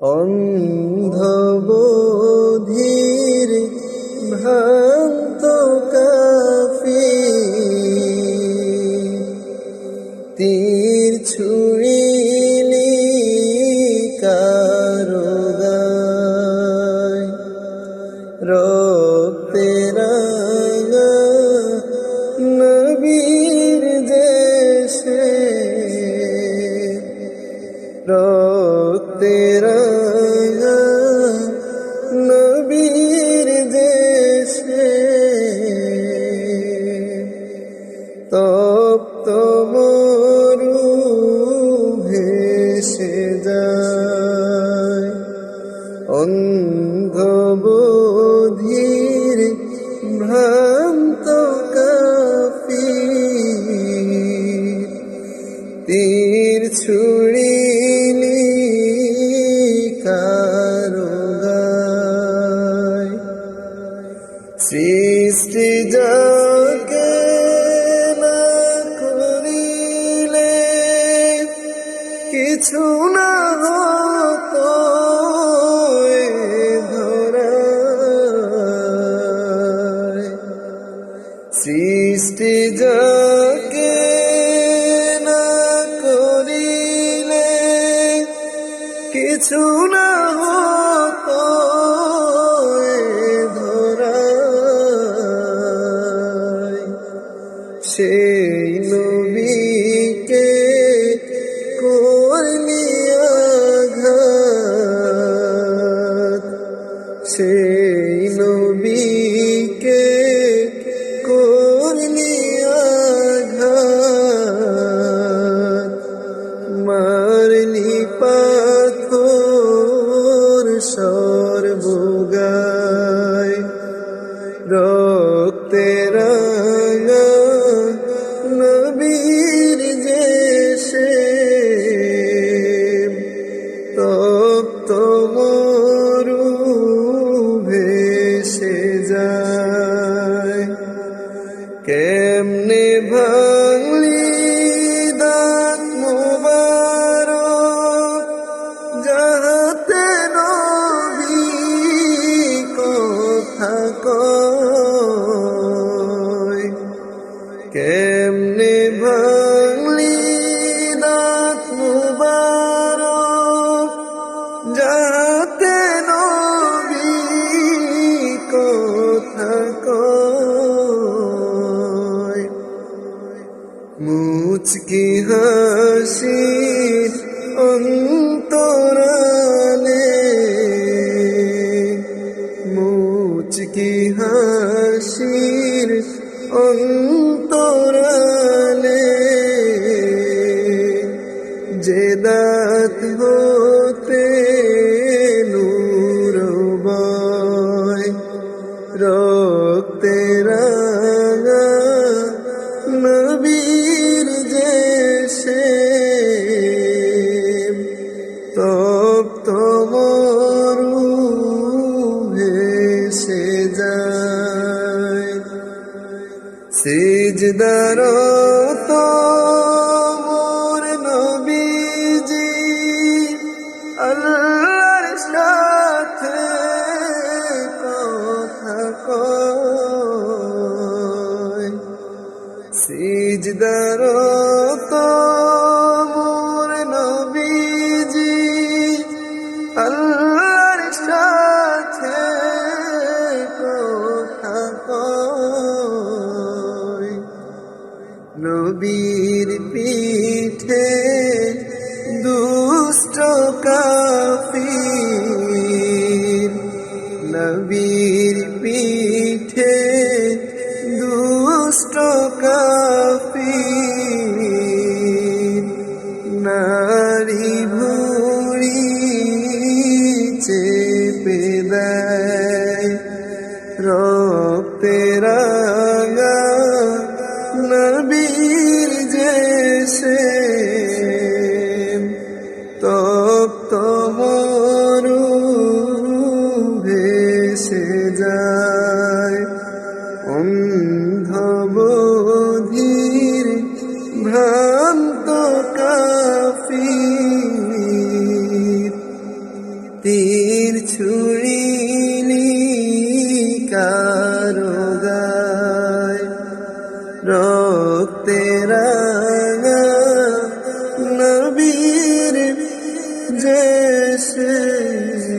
অন্ধবধির ভ্রান্ত কাফি। তীর ছুঁড়িলি ভেসে যায়। অন্ধবধির ভ্রান্ত কাফি তীর ছুড়িলি সৃষ্টি যাকে কিছু না হতো সৃষ্টি যাকে না করিলে কিছু না হতো এ ধরায় সেই নবীকে নবীকে কেমনে ভাঙলি মুচকি হাসি অন্তরালে। মুচকি হাসির অন্তরালে। যে দাঁত হতে সিজদার নবীর পিঠে দুষ্ট কাফির। নবীর পিঠে দুষ্ট কাফির। নারী ভুড়ি চেপে দেয় রক্তে কারও গায় রক্তে রাঙা নবীর জয়